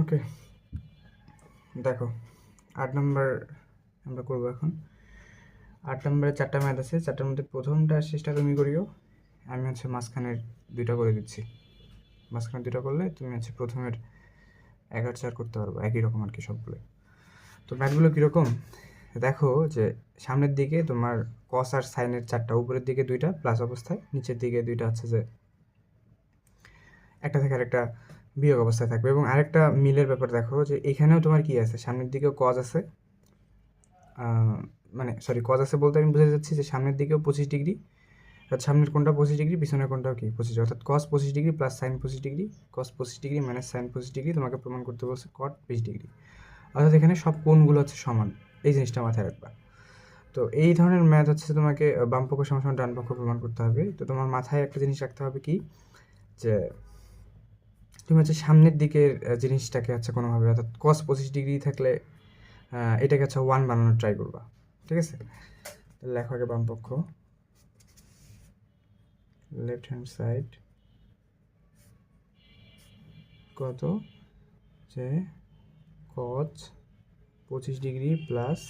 ওকে দেখো, আট নম্বর আমরা করব এখন। আট নম্বরে চারটা ম্যাথ আছে, চারটার মধ্যে প্রথমটা শেষটা তুমি করিও, আমি হচ্ছে মাঝখানের দুইটা করে দিচ্ছি। মাঝখানে দুইটা করলে তুমি হচ্ছে প্রথমের এক আর চার করতে পারব, একই রকম আর কি সবগুলো তো ম্যাথগুলো কীরকম? দেখো যে সামনের দিকে তোমার কস আর সাইনের চারটা, উপরের দিকে দুইটা প্লাস অবস্থায়, নিচের দিকে দুইটা হচ্ছে যে একটা থেকে আরেকটা বিয়োগ অবস্থায় থাকবে। এবং আরেকটা মিলের ব্যাপার দেখো যে এখানেও তোমার কি আছে? সামনের দিকেও কজ আছে। মানে সরি কজ আছে বলতে আমি বুঝে যাচ্ছি যে সামনের দিকেও পঁচিশ ডিগ্রি সামনের কোনটা পঁচিশ ডিগ্রি পিছনের কোনটাও কি পঁচিশ অর্থাৎ কস পঁচিশ ডিগ্রি প্লাস সাইন পঁচিশ ডিগ্রি কস পঁচিশ ডিগ্রি মাইনাস সাইন পঁচিশ ডিগ্রি তোমাকে প্রমাণ করতে বলছে কট বিশ ডিগ্রি। অর্থাৎ এখানে সব কোণগুলো হচ্ছে সমান। এই জিনিসটা মাথায় রাখবা। তো এই ধরনের ম্যাথ হচ্ছে তোমাকে আহ, বাম পক্ষ সমান সমান ডান পক্ষ প্রমাণ করতে হবে। তো তোমার মাথায় একটা জিনিস রাখতে হবে কি? যে তুমি হচ্ছে সামনের দিকের জিনিসটাকে হচ্ছে কোনোভাবে, অর্থাৎ কস পঁচিশ ডিগ্রি থাকলে এটাকে হচ্ছে ওয়ান বানানোর ট্রাই করবা, ঠিক আছে? লেখো আগে বাম লেফট হ্যান্ড সাইড কত? যে কচ পঁচিশ ডিগ্রি প্লাস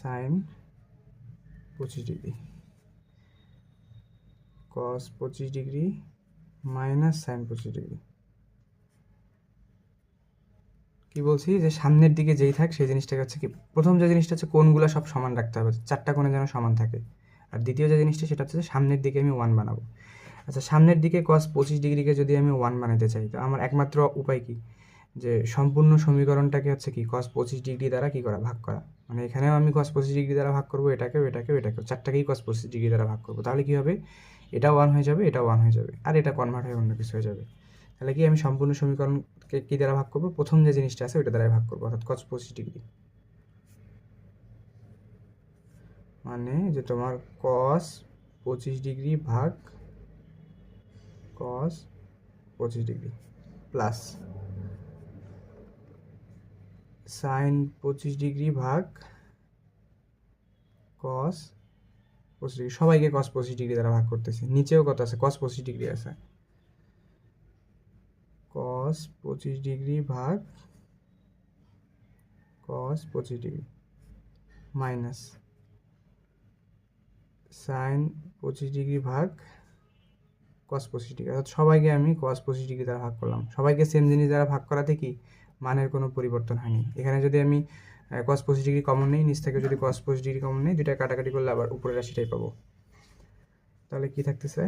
সাইন পঁচিশ ডিগ্রি কস পঁচিশ ডিগ্রি মাইনাস সাইন পঁচিশ ডিগ্রি। কি বলছি? যে সামনের দিকে যেই থাক, সেই জিনিসটাকে হচ্ছে কি, প্রথম যে জিনিসটা হচ্ছে কোনগুলো সব সমান রাখতে হবে, চারটা কোণে যেন সমান থাকে। আর দ্বিতীয় যে জিনিসটা, সেটা হচ্ছে সামনের দিকে আমি ওয়ান বানাবো। আচ্ছা সামনের দিকে কস পঁচিশ ডিগ্রিকে যদি আমি ওয়ান বানাতে চাই, তো আমার একমাত্র উপায় কি? যে সম্পূর্ণ সমীকরণটাকে হচ্ছে কি কস পঁচিশ ডিগ্রি দ্বারা কি করা? ভাগ করা। মানে এখানেও আমি কস পঁচিশ ডিগ্রি দ্বারা ভাগ করব, এটাকেও এটাকেও এটাকেও, চারটাকেই কস পঁচিশ ডিগ্রি দ্বারা ভাগ করব। তাহলে কি হবে? এটা ওয়ান হয়ে যাবে, এটা ওয়ান হয়ে যাবে, আর এটা কনভার্ট হয়ে অন্য কিছু হয়ে যাবে। তাহলে কি আমি সম্পূর্ণ সমীকরণকে কী দ্বারা ভাগ করব? প্রথম যে জিনিসটা আছে ওইটা দ্বারাই ভাগ করব, অর্থাৎ কস পঁচিশ ডিগ্রি মানে যে তোমার কস পঁচিশ ডিগ্রি ভাগ কস পঁচিশ ডিগ্রি প্লাস সাইন পঁচিশ ডিগ্রি ভাগ কস পঁচিশ ডিগ্রি সবাইকে কস পঁচিশ ডিগ্রি দ্বারা ভাগ করতেছি। নিচেও কত আছে? কস পঁচিশ ডিগ্রি আছে। কস পঁচিশ ডিগ্রি ভাগ কস পঁচিশ ডিগ্রি মাইনাস সাইন পঁচিশ ডিগ্রি ভাগ কস পঁচিশ ডিগ্রি অর্থাৎ সবাইকে আমি কস পঁচিশ ডিগ্রি দ্বারা ভাগ করলাম। সবাইকে সেম জিনিস দ্বারা ভাগ করাতে কি? মানের কোনো পরিবর্তন হয়নি। এখানে যদি আমি কস পঁচিশ ডিগ্রি কমন নেই, নিচ থেকে যদি কস পঁচিশ ডিগ্রি কমন নেই, দুইটা কাটাকাটি করলে আবার উপরের রাশিটাই পাবো। তাহলে কি থাকতেছে?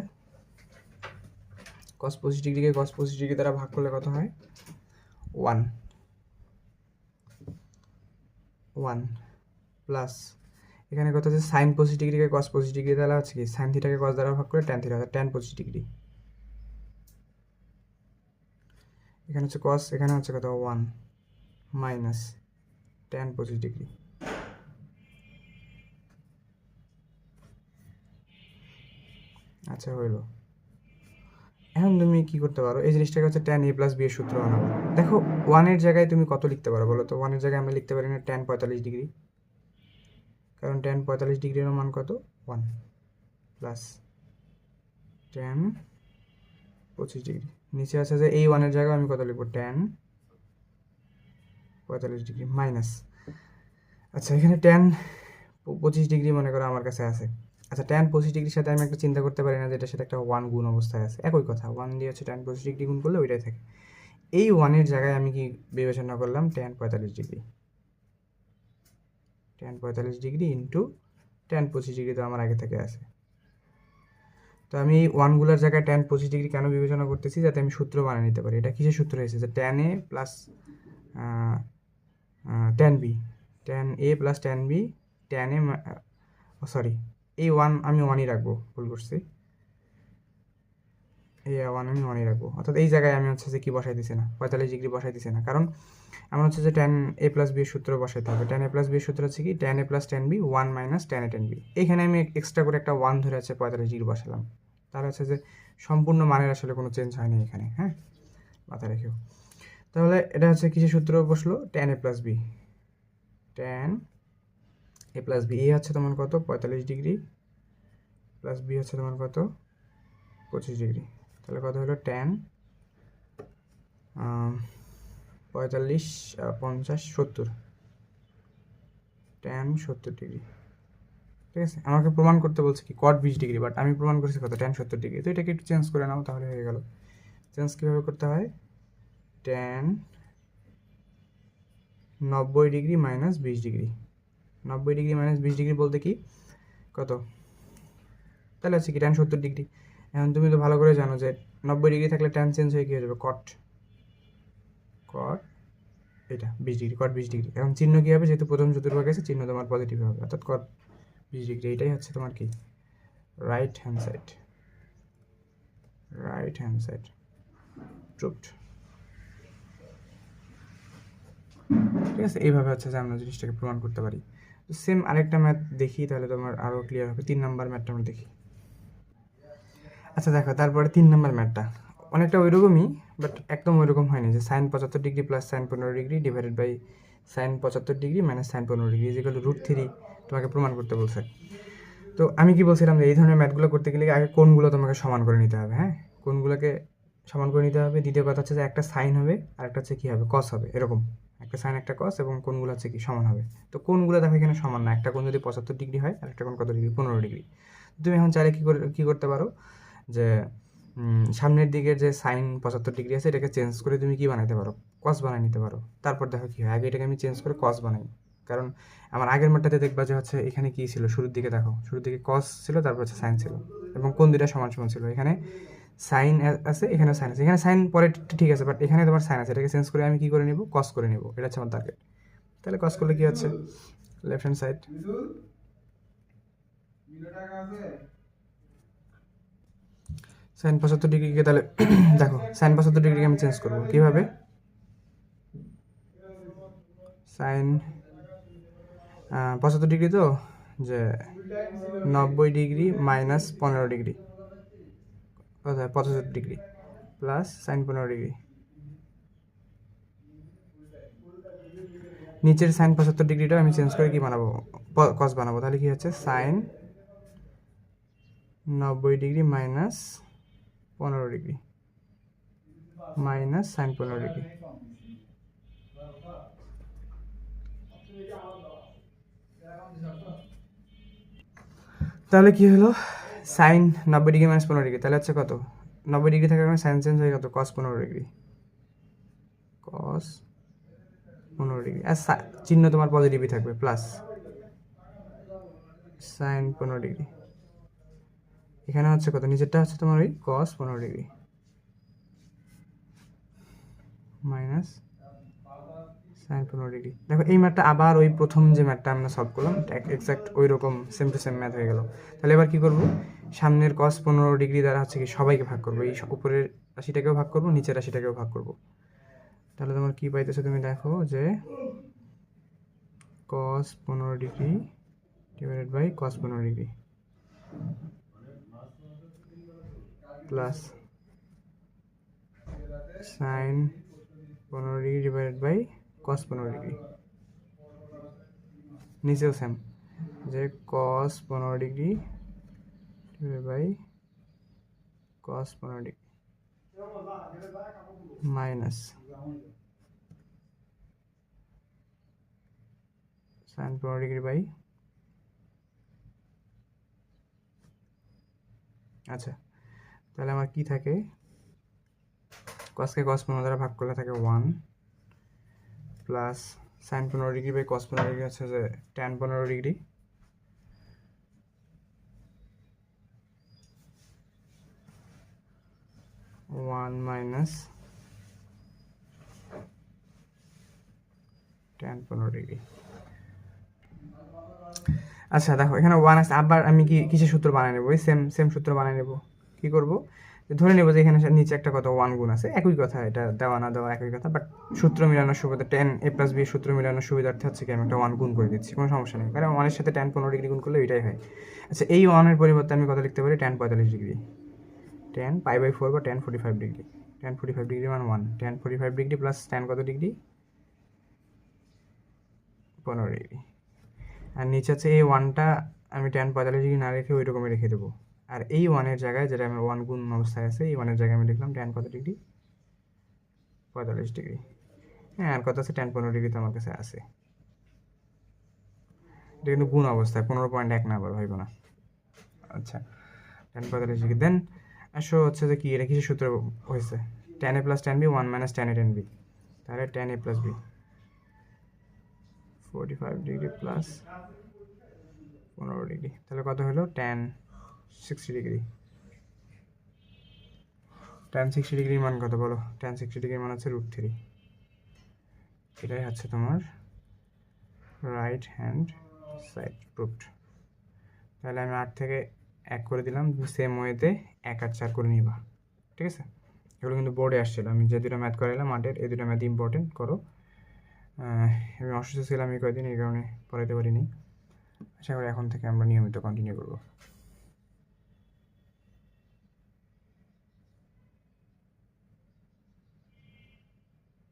কস পঁচিশ ডিগ্রিকে কস পঁচিশ ডিগ্রি দ্বারা ভাগ করলে কত হয়? ওয়ান ওয়ান প্লাস এখানে কত হচ্ছে সাইন পঁচিশ ডিগ্রিকে কস পঁচিশ ডিগ্রি দ্বারা হচ্ছে কি? সাইন থিটাকে কস দ্বারা ভাগ করে ট্যান থিটা অর্থাৎ ট্যান পঁচিশ ডিগ্রি এখানে হচ্ছে কস এখানে হচ্ছে কত? ওয়ান মাইনাস ট্যান পঁচিশ ডিগ্রি আচ্ছা হইল। এখন তুমি কি করতে পারো? এই জিনিসটাকে হচ্ছে ট্যান এ প্লাস বি এর সূত্র বানাবো দেখো ওয়ানের জায়গায় তুমি কত লিখতে পারো বলো তো? ওয়ানের জায়গায় আমরা লিখতে পারি না ট্যান পঁয়তাল্লিশ ডিগ্রি কারণ ট্যান পঁয়তাল্লিশ ডিগ্রির মান কত? ওয়ান প্লাস ট্যান পঁচিশ ডিগ্রি নিচে আছে যে এই ওয়ানের জায়গায় আমি কত লিখব? ট্যান পঁয়তাল্লিশ ডিগ্রি মাইনাস আচ্ছা এখানে ট্যান পঁচিশ ডিগ্রি মনে করো আমার কাছে আছে। আচ্ছা ট্যান পঁচিশ ডিগ্রির সাথে আমি একটা চিন্তা করতে পারি না যে এটার সাথে একটা ওয়ান গুণ অবস্থায় আছে। একই কথা ওয়ান দিয়ে হচ্ছে ট্যান পঁচিশ ডিগ্রি গুণ করলে ওইটাই থাকে। এই ওয়ানের জায়গায় আমি কি বিবেচনা করলাম? ট্যান পঁয়তাল্লিশ ডিগ্রি। ট্যান পঁয়তাল্লিশ ডিগ্রি ইন্টু ট্যান পঁচিশ ডিগ্রি তো আমার আগে থেকে আছে। তো আমি এই ওয়ানগুলোর জায়গায় ট্যান পঁচিশ ডিগ্রি কেন বিবেচনা করতেছি? যাতে আমি সূত্র বানিয়ে নিতে পারি। এটা কিসের সূত্র হয়েছে? যে tan plus tan B tan A plus tan B tan A sorry এই ওয়ান আমি ওয়ানই রাখব, ভুল করছি। এই ওয়ান আমি ওয়ানই রাখব, অর্থাৎ এই জায়গায় আমি হচ্ছে যে কি বসাই দিছি না, পঁয়তাল্লিশ ডিগ্রি বসাই দিছি না, কারণ আমার হচ্ছে যে ট্যান এ প্লাস বি সূত্র বসাইতে হবে। ট্যান এ প্লাস বি সূত্র হচ্ছে কি tan A plus tan B one minus tan A tan B এখানে আমি এক্সট্রা করে একটা ওয়ান ধরে আছে পঁয়তাল্লিশ ডিগ্রি বসালাম। তাহলে হচ্ছে যে সম্পূর্ণ মানের আসলে কোনো চেঞ্জ হয়নি এখানে হ্যাঁ? মাথায় রেখেও। তাহলে এটা হচ্ছে কিসের সূত্র বসল? Tan A plus B tan A plus B A হচ্ছে তোমার কত? পঁয়তাল্লিশ ডিগ্রি। প্লাস বি হচ্ছে তোমার কত? পঁচিশ ডিগ্রি। তাহলে কত হলো? আহ, পঁয়তাল্লিশ পঞ্চাশ সত্তর। ট্যান সত্তর ডিগ্রি। ঠিক আছে? আমাকে প্রমাণ করতে বলছে কি? কট বিশ ডিগ্রি বাট আমি প্রমাণ করছি কত? ট্যান সত্তর ডিগ্রি। তো এটাকে একটু চেঞ্জ করে নাও তাহলে হয়ে গেল। চেঞ্জ কীভাবে করতে হয়? ট্যান নব্বই ডিগ্রি মাইনাস বিশ ডিগ্রি। নব্বই ডিগ্রি মাইনাস বিশ ডিগ্রি বলতে কি? কত? তাহলে হচ্ছে কি ট্যান সত্তর ডিগ্রি। এখন তুমি তো ভালো করে জানো যে নব্বই ডিগ্রি থাকলে ট্যান চেঞ্জ হয়ে কী হয়ে যাবে? কট কট এটা, বিশ ডিগ্রি কট বিশ ডিগ্রি। এখন চিহ্ন কী হবে? যেহেতু প্রথম চতুর্ভাগ আছে, চিহ্ন তোমার পজিটিভ হবে। অর্থাৎ কট বিশ ডিগ্রি, এটাই হচ্ছে তোমার কি? Right hand side right hand side truth ঠিক আছে? এইভাবে হচ্ছে যে আমরা জিনিসটাকে প্রমাণ করতে পারি। তো সেম আরেকটা ম্যাথ দেখি, তাহলে তোমার আরও ক্লিয়ার হবে। তিন নম্বর ম্যাথটা আমরা দেখি। আচ্ছা দেখো, তারপরে তিন নম্বর ম্যাথটা অনেকটা ওইরকমই বাট একদম ওইরকম হয়নি যে সাইন পঁচাত্তর ডিগ্রি প্লাস সাইন পনেরো ডিগ্রি ডিভাইডেড বাই সাইন পঁচাত্তর ডিগ্রি মাইনাস সাইন পনেরো ডিগ্রি যেগুলো রুট থ্রি তোমাকে প্রমাণ করতে বলছে। তো আমি কি বলছিলাম যে এই ধরনের ম্যাথগুলো করতে গেলে আগে কোনগুলো তোমাকে সমান করে নিতে হবে হ্যাঁ? কোনগুলোকে সমান করে নিতে হবে? দ্বিতীয় কথা হচ্ছে যে একটা সাইন হবে আর একটা হচ্ছে কী হবে? কস হবে, এরকম। একটা সাইন একটা কস এবং কোনগুলো হচ্ছে কি সমান হবে। তো কোনগুলো দেখো এখানে সমান না, একটা কোন যদি পঁচাত্তর ডিগ্রি হয় আর একটা কোন কত ডিগ্রি? পনেরো ডিগ্রি। তুমি এখন চাইলে কী করে, কী করতে পারো? যে সামনের দিকে যে সাইন পঁচাত্তর ডিগ্রি আছে, এটাকে চেঞ্জ করে তুমি কি বানাতে পারো? কস বানিয়ে নিতে পারো। তারপর দেখো কী হয়, আগে এটাকে আমি চেঞ্জ করে কস বানাই। কারণ আমার আগের মাঠটাতে দেখবা যে হচ্ছে এখানে কী ছিল? শুরুর দিকে দেখো, শুরুর দিকে কস ছিল, তারপর হচ্ছে সাইন ছিল এবং কোন দুইটা সমান সমান ছিল? এখানে সাইন আছে এখানে সাইন আছে। এখানে সাইন পরে ঠিক আছে বাট এখানে তোমার সাইন আছে। এটাকে চেঞ্জ করে আমি কি করে নিব? কস করে নিব। এটা হচ্ছে আমার টার্গেট তাহলে কস করলে কি হচ্ছে? লেফট হ্যান্ড সাইড সাইন পঁচাত্তর ডিগ্রিকে তাহলে দেখো, সাইন পঁচাত্তর ডিগ্রিকে আমি চেঞ্জ করব। কীভাবে? সাইন পঁচাত্তর ডিগ্রি তো? যে নব্বই ডিগ্রি মাইনাস পনেরো ডিগ্রি। পঁচাত্তর ডিগ্রি প্লাস সাইন পনেরো ডিগ্রি। নিচের সাইন পঁচাত্তর ডিগ্রিটা আমি চেঞ্জ করে কি বানাবো? কস বানাবো। তাহলে কি হচ্ছে? সাইন নব্বই ডিগ্রি মাইনাস পনেরো ডিগ্রি। মাইনাস সাইন পনেরো ডিগ্রি। তাহলে কি হলো? সাইন নব্বই ডিগ্রি মাইনাস পনেরো ডিগ্রি, তাহলে হচ্ছে কত? নব্বই ডিগ্রি থাকার কারণে সাইন চেঞ্জ হয়ে কত কস পনেরো ডিগ্রি। কস পনেরো ডিগ্রি। আর চিহ্ন তোমার পজিটিভই থাকবে প্লাস সাইন পনেরো ডিগ্রি। এখানে হচ্ছে কত? নিচেরটা হচ্ছে তোমার ওই কস পনেরো ডিগ্রি। মাইনাস সাইন পনেরো ডিগ্রি। দেখো, এই ম্যাথটা আবার ওই প্রথম যে ম্যাথটা আমরা সলভ করলাম এক্সাক্ট ওই রকম সেম টু সেম ম্যাথ হয়ে গেল। তাহলে এবার কী করব? সামনের কস পনেরো ডিগ্রি দ্বারা হচ্ছে কি সবাইকে ভাগ করব। এই উপরের রাশিটাকেও ভাগ করব, নিচের রাশিটাকেও ভাগ করব। তাহলে তোমার কি পাইতেছো তুমি দেখো যে কস পনেরো ডিগ্রি ডিভাইডেড বাই কস পনেরো ডিগ্রি প্লাস সাইন পনেরো ডিগ্রি ডিভাইডেড বাই কস পনেরো ডিগ্রি। নিচেও সেম যে কস পনেরো ডিগ্রি বাই কস পনেরো ডিগ্রি মাইনাস। সাইন পনেরো ডিগ্রি বাই আচ্ছা তাহলে আমার কি থাকে? কসকে কস পনেরো দ্বারা ভাগ করলে থাকে ওয়ান প্লাস সাইন পনেরো ডিগ্রি বাই কস পনেরো ডিগ্রি হচ্ছে যে ট্যান পনেরো ডিগ্রি। ওয়ান মাইনাস ট্যান পনেরো ডিগ্রি আচ্ছা দেখো, এখানে ওয়ান আছে, আবার আমি কি, কিসের সূত্র বানিয়ে নেব? ওই সেম সেম সূত্র বানিয়ে নেব। কি করব? ধরে নেব যে এখানে নিচে একটা কত ওয়ান গুণ আছে। একই কথা, এটা দেওয়া না দেওয়া একই কথা বাট সূত্র মিলানোর সুবিধা টেন এ প্লাস বি সূত্র মিলানোর সুবিধার্থে হচ্ছে কি, আমি একটা ওয়ান গুণ করে দিচ্ছি, কোনো সমস্যা নেই। কারণ ওয়ানের সাথে টেন পনেরো ডিগ্রি গুণ করলে এটাই হয়। আচ্ছা এই ওয়ানের পরিবর্তে আমি কত লিখতে পারি? টেন পঁয়তাল্লিশ degree tan pi by four বা tan forty five degree tan forty five degree মান one tan forty five degree plus tan কত ডিগ্রি পনেরো ডিগ্রি আর নিচে হচ্ছে এই ওয়ানটা আমি টেন পঁয়তাল্লিশ ডিগ্রি না রেখে ওই রকমই রেখে দেবো। আর এই ওয়ানের জায়গায় যেটা আমার ওয়ান গুণ অবস্থায় আছে, এই ওয়ানের জায়গায় আমি লিখলাম টেন কত ডিগ্রি পঁয়তাল্লিশ ডিগ্রি হ্যাঁ আর কত আছে? টেন পনেরো ডিগ্রি তো আমার কাছে আছে। এটা কিন্তু গুণ অবস্থায়, পনেরো পয়েন্ট এক না আবার ভাইব না আচ্ছা টেন পঁয়তাল্লিশ ডিগ্রি দেন আসো হচ্ছে যে কি, এটা কিসের সূত্র হয়েছে? Tan A plus tan B one minus tan A tan B তাহলে tan A plus B forty five degree plus পনেরো ডিগ্রি তাহলে কত হলো? Tan sixty degree tan sixty ডিগ্রির মান কত বলো? টেন সিক্সটি ডিগ্রির মান হচ্ছে রুট থ্রি এটাই হচ্ছে তোমার রাইট হ্যান্ড সাইড প্রুফড তাহলে আমি আট থেকে এক করে দিলাম সেম ওয়েতে এক আর চার করে নিবা, ঠিক আছে? এগুলো কিন্তু বোর্ডে আসছিল। আমি যে দুটো ম্যাথ করে এলাম আটের, এই দুটো ম্যাথ ইম্পর্টেন্ট করো। আমি অসুস্থ ছিলাম এই কয়েকদিন এই কারণে পড়াইতে পারিনি। আশা করি এখন থেকে আমরা নিয়মিত কন্টিনিউ করব।